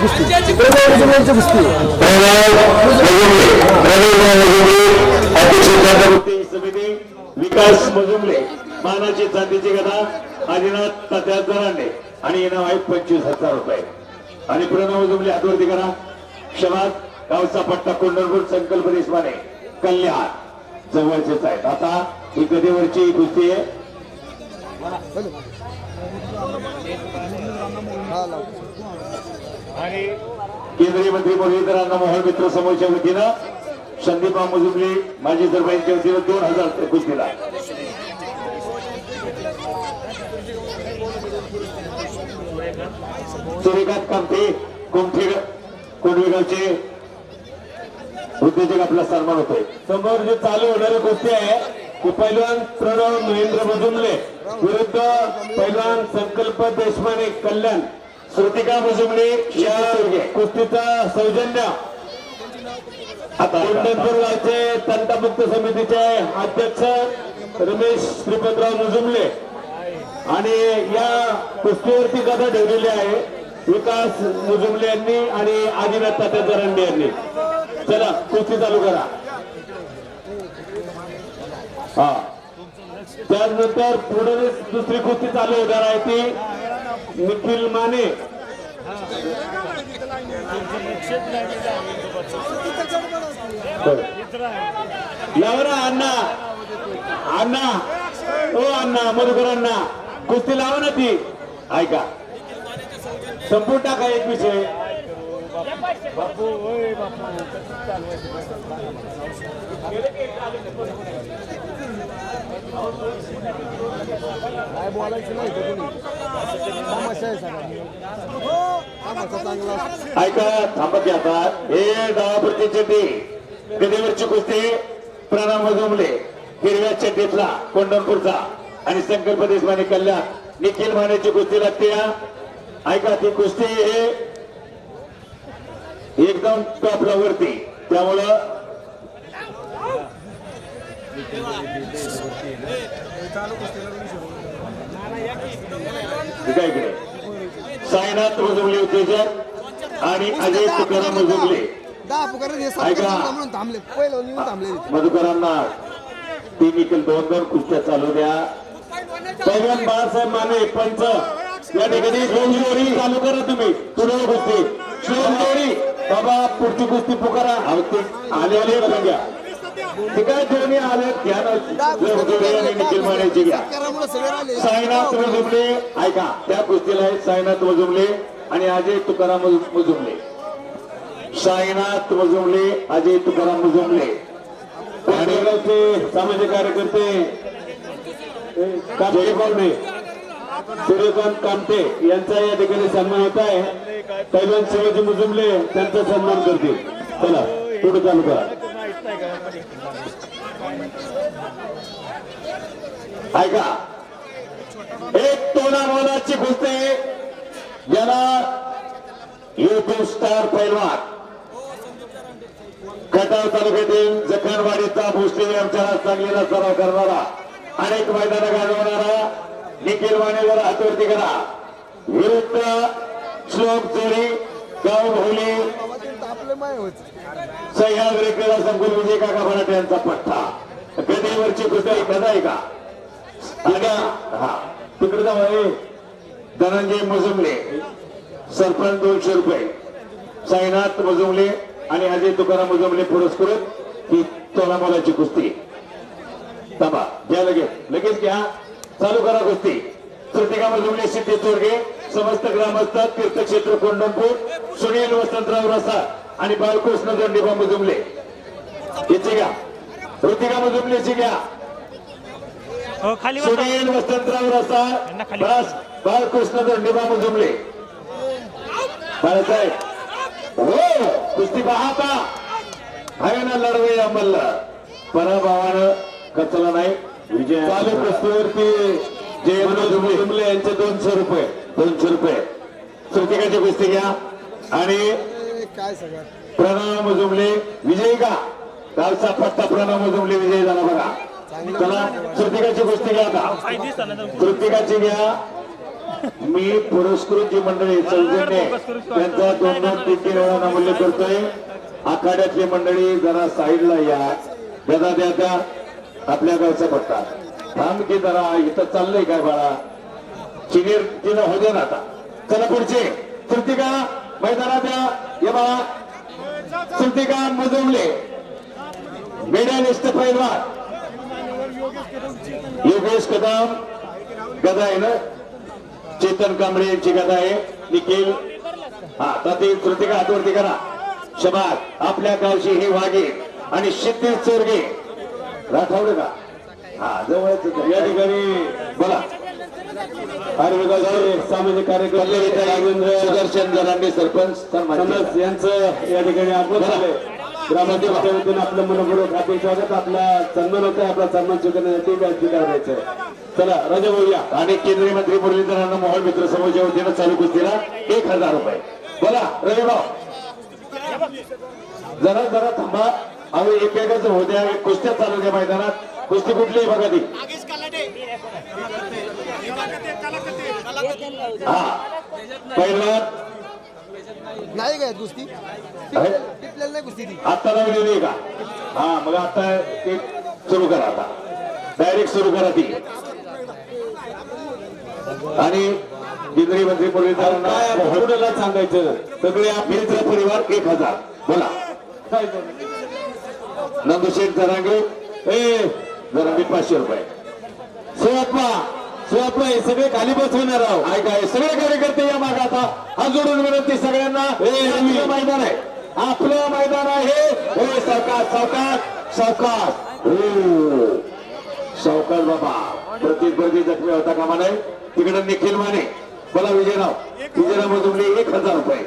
कुस्ती प्रणव कुस्ती विकास मजुमले मानाची चांदीची कथा आदिनाथ तात्या जरांडे आणि हे आहे पंचवीस हजार रुपये. आणि प्रणव मजुमले हातवरती करा क्षमात गावचा पट्टा कोंढरपूर संकल्प देशमाने कल्याण जवळचेच आहेत आता ही गदेवरची कुस्ती आहे. हा आणि केंद्रीय मंत्री मुरलीधरांना मोहन मित्र समूहाच्या वतीनं संदीपा मुजुमले माजी सरपंचच्या वतीनं दोन हजार रुपये कुस्तीला सूर्यकांत कामते कोमठे कोंडवेगावचे उद्योजक आपला सन्मान होतोय. समोर जे चालू होणारी कुस्ती आहे ते पैलवान प्रणव महेंद्र मुजुमले विरुद्ध पैलवान संकल्प देशमाने कल्याण श्रुतिका मुजुमणे या कुस्तीचा सौजन्य. आता कोंढणपूर गावचे तंटामुक्त समितीचे अध्यक्ष रमेश श्रीपतराव मुजुमले आणि या कुस्तीवरती कथा ठेवलेली आहे विकास मुजुमले यांनी आणि आदिनाथ तात्या जरांडे यांनी. चला कुस्ती चालू करा. हा. त्यानंतर पुढे दुसरी कुस्ती चालू होणार आहे ती निखिल माने लावा अण्णा अण्णा ओ अण्णा मधुकर अण्णा कुस्ती लावा ना ती. ऐका. संपूर्ण टाका एक विषय. काय बोलायचं नाही चांगला. ऐका थांबत आता. हे डावापुरची चड्डी गदेवरची कुस्ती प्रणाम मजुमले हिरव्या चड्डीतला कोंढणपूरचा आणि संकल्प देशमाने कल्याण. निखिल मानेची कुस्ती लागते या. ऐका ती कुस्ती हे एकदम टॉपला वरती. त्यामुळं साईनाथ मजुमले उत्तेजक आणि अजय तुकाराम मजुमले म्हणून थांबले पहिलं येऊन थांबले मधुकरांना तीन निखिल दोन दोन कुस्त्या चालू द्या. पैलवान बाळासाहेब माने पंच. या ठिकाणी जोडी चालू करा तुम्ही. पुढे कुस्ती. जोडी बाबा पुढची कुस्ती पुकारा. आले आले घ्या. दोन्ही आले आणि घ्या. राहिले साईनाथ मजुमले ऐका त्या कुस्तीला आहेत साईनाथ मजुमले आणि अजय तुकाराम मजु- मुजुमले साईनाथ मजुमले अजय तुकाराम मुजुमले पाडेगावचे सामाजिक कार्यकर्ते सूर्यकांत कामटे यांचा या ठिकाणी सन्मान होत आहे. पैलवान शिवाजी मुजुमले त्यांचा सन्मान करतील. चला पुढे चालू करा. ऐका. एक तोला मोलाची कुस्ती. याला युट्यूब स्टार पैलवान. खटाव तालुक्यातील जखणवाडीचा मुस्लिम आमच्या चांगलेला सराव करणारा अनेक मैदान गाजवणारा निखिल वाणीवर हातवरती करा. विरुद्ध श्लोक जोडी गाव भोवली सह्याद्री क्रीडा संकुल विजय काका मराठे यांचा पट्टा. गदेवरची कुठे कदा आहे का? हा. तिकडे जाऊ धनंजय मजुमले. सरपंच दोनशे रुपये. साईनाथ मजुमले आणि अजय तुकाराम मजुमले पुरस्कृत. ही तोलामोलाची कुस्ती. थांबा घ्या लगेच. लगेच घ्या. चालू करा कुस्ती. कृतिका मजुमले सिद्धी चोरगे समस्त ग्रामस्थ तीर्थक्षेत्र कोंडमपूर सुनील वसंतराव रसा आणि बाळकृष्ण दंडीबा मजुमले याची घ्या. ऋतिका मजुमलेची घ्या. हो. सुनील वसंतराव रसा. बाळकृष्ण दंडीबा मुजुमले बाळासाहेब. हो कुस्ती पाहता. आहे ना लढवे अंमलला पराभवानं कचला नाही. विजय चालू कुस्तीवरती जयमन जुमले. मुजुमले यांचे दोनशे रुपये. दोनशे रुपये. श्रुतिकाची कुस्ती घ्या. आणि काय सगळं प्रणव मुजुमले विजयी का? गावचा पट्टा प्रणव मुजुमले विजयी झाला बघा. चला श्रुतिकाची कुस्ती घ्या आता. कृतिकाची घ्या. मी पुरस्कृत जी मंडळी सौजन्य त्यांचा दोन दोन तीन तीन वेळा नमूल्य करतोय. आखाड्यातली मंडळी जरा साईडला या. गदा द्या त्या आपल्या गावचा पट्टा थांब की जरा इथं चाललंय काय बाळा? सिनियर तिला हो दे ना आता. चला पुढचे. कृतिका! मैदानाच्या या ये बाळा कृतिका मजवले मेडलिस्ट पैलवान योगेश कदम गदा आहे ना? चेतन कांबळे यांची गदा आहे. निखिल हा तर ती कृतिका हातवरती करा. शबाद आपल्या गावची हे वाघे आणि शिद्दी चोरगे. राठवले का? हा जवळच या ठिकाणी बोला. सामाजिक कार्यकर्ते राजेंद्र सुदर्शन जरांडे सरपंच सन्मानित. समज यांचं या ठिकाणी आगमन झालंय. वतीनं आपलं मनपूर्वक हार्दिक स्वागत. आपला सन्मान होतोय आपला सन्मान स्वीकारण्यासाठी यायचंय चला राजा भाऊ या. आणि केंद्रीय मंत्री मुरलीधरांना मोहोळ मित्र समूहाच्या वतीनं चालू कुस्तीला एक हजार रुपये. बोला रवी भाऊ. जरा जरा थांबा. अहो एकेकाच होऊ द्या. एक कुस्त्या चालू द्या मैदानात. कुस्ती कुठली बघा ती. हा. पहिला. नाही काय कुस्ती. नाही कुस्ती ती. आता लावलेली आहे का? हा मग आता ते सुरू करा आता. डायरेक्ट सुरू करा ती. आणि केंद्रीय मंत्री मुरलीधरांना सांगायचं? सगळे आपले मित्र परिवार एक हजार. बोला. नंदुशेठ जरांगे. ए जरांगे पाचशे रुपये. शिवाप्पा शिवाप्पा हे सगळे खाली बसवणार आहो काय काय सगळे कार्यकर्ते या मागे आता. हात जोडून विनंती सगळ्यांना. हे मैदान आहे. आपलं मैदान आहे. हे सावकाश सावकाश सावकाश हो. सावकाश बाबा प्रतिस्पर्धी जखमी होता कामा नाही तिकडे निखिल माने. बोला विजयराव. विजयराव मधुमले एक हजार रुपये.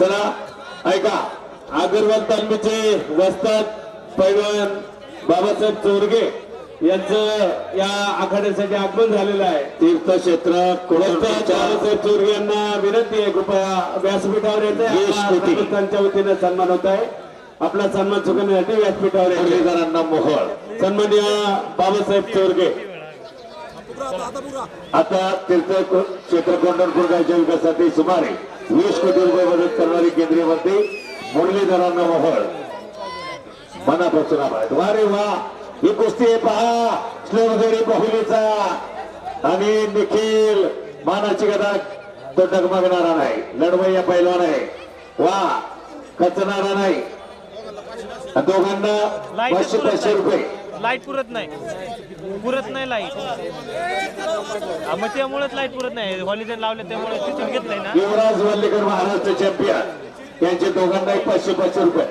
चला ऐका. अगरवाल तालमीचे वस्ताद पैलवान बाबासाहेब चोरगे. यांचं या आखाड्यासाठी आगमन झालेलं आहे. तीर्थक्षेत्र चोरगे यांना विनंती आहे कृपया व्यासपीठावर येते. त्यांच्या वतीने सन्मान होत आहे. आपला सन्मान चुकवण्यासाठी व्यासपीठावर येते मोहळ. सन्माननीय बाबासाहेब चोरगे. आता तीर्थ क्षेत्र कोंढरपूर गावच्या विकासासाठी सुमारे वीस कोटी रुपये मदत करणारी केंद्रीय मंत्री मुरलीधरांना मोहळ. मनापासून आभार. वारे वा. ही कुस्ती आहे पहा. श्लोकदोरी बहुलीचा आणि निखिल मानाची गदा तो डगमगणारा नाही. लढवय्या पैलवान आहे. वा कचणारा नाही. दोघांना पाचशे पाचशे रुपये. नाही लाइट पुरत नाही. पुरत नाही लाइट मग त्यामुळेच लाइट पुरत नाही. हॉलिडे लावले त्यामुळे तिथून घेतलंय ना. युवराज वल्लेकर महाराष्ट्र चॅम्पियन यांचे दोघांना एक पाचशे पाचशे रुपये.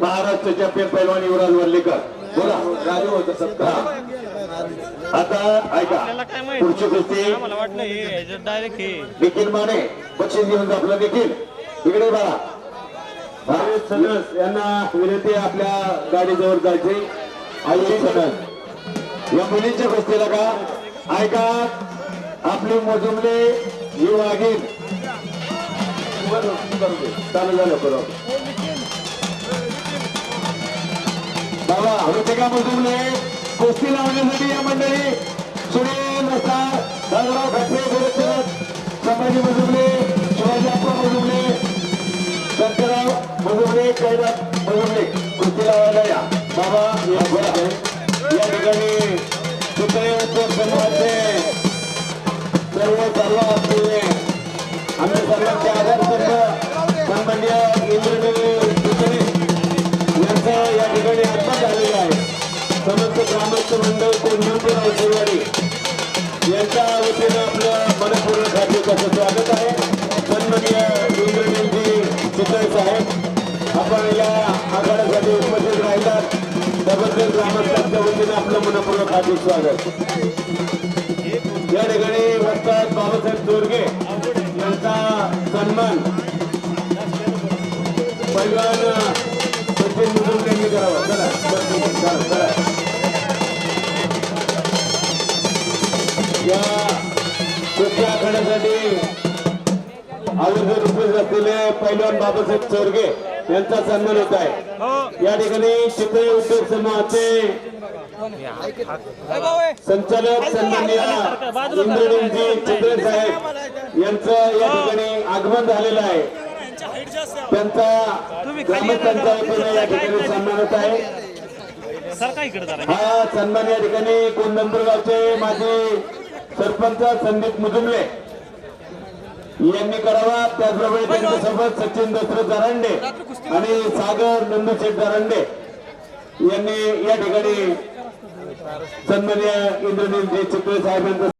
महाराष्ट्र चॅम्पियन पैलवान युवराज वल्लेकर. बोला राजू होतं सत्कार आता ऐका आपल्याला काय पुढची कुस्ती आम्हाला वाटलं हे डायरेक्ट हे. निखिल माने बक्षीस घेऊन आपलं निखिल. इकडे बघा. हा, सदस यांना विनंती आपल्या गाडीजवळ जायचे. आयुष सदस या मुलींच्या कुस्तीला का? ऐका आपली मोजुमले वाघीन चालू झालं बरोबर. बाबा ऋतिका मुजुमले लावण्यासाठी या मंडळी सुनील नसार दादराव खटरे गोरखनाथ संभाजी मुजुमले शिवाजीप्पा मुजुमले संतराव मुजुमले कैलास मुजुमले कुस्ती लावायला या बाबा या बोला. या ठिकाणी चित्रे उद्योग समूहाचे सर्व सर्व हार्दिक स्वागत. या ठिकाणी बाबासाहेब चोरगे यांचा सन्मान पैलवान सचिन यांनी करावा. चला चला, चला. या कुस्ती आखाड्यासाठी आवर्जून उपस्थित असलेले पैलवान बाबासाहेब चोरगे यांचा सन्मान होत आहे. हो. या ठिकाणी चितळे उद्योग समूहाचे संचालक सन्मान्य इंद्रदेवजी चितळे साहेब यांचं या ठिकाणी आगमन झालेलं आहे. त्यांचा तुम्ही या ठिकाणी सन्मान होत आहे. हा सन्मान या ठिकाणी कोंदंपूर माजी सरपंच संदीप मुजुमले यांनी करावा. त्याचप्रमाणे त्यांच्यासोबत सचिन दसरथ दरांडे आणि सागर नंदूशेठ दरांडे यांनी या ठिकाणी सन्मान्य इंद्रनील जे चित्रे साहेबांचं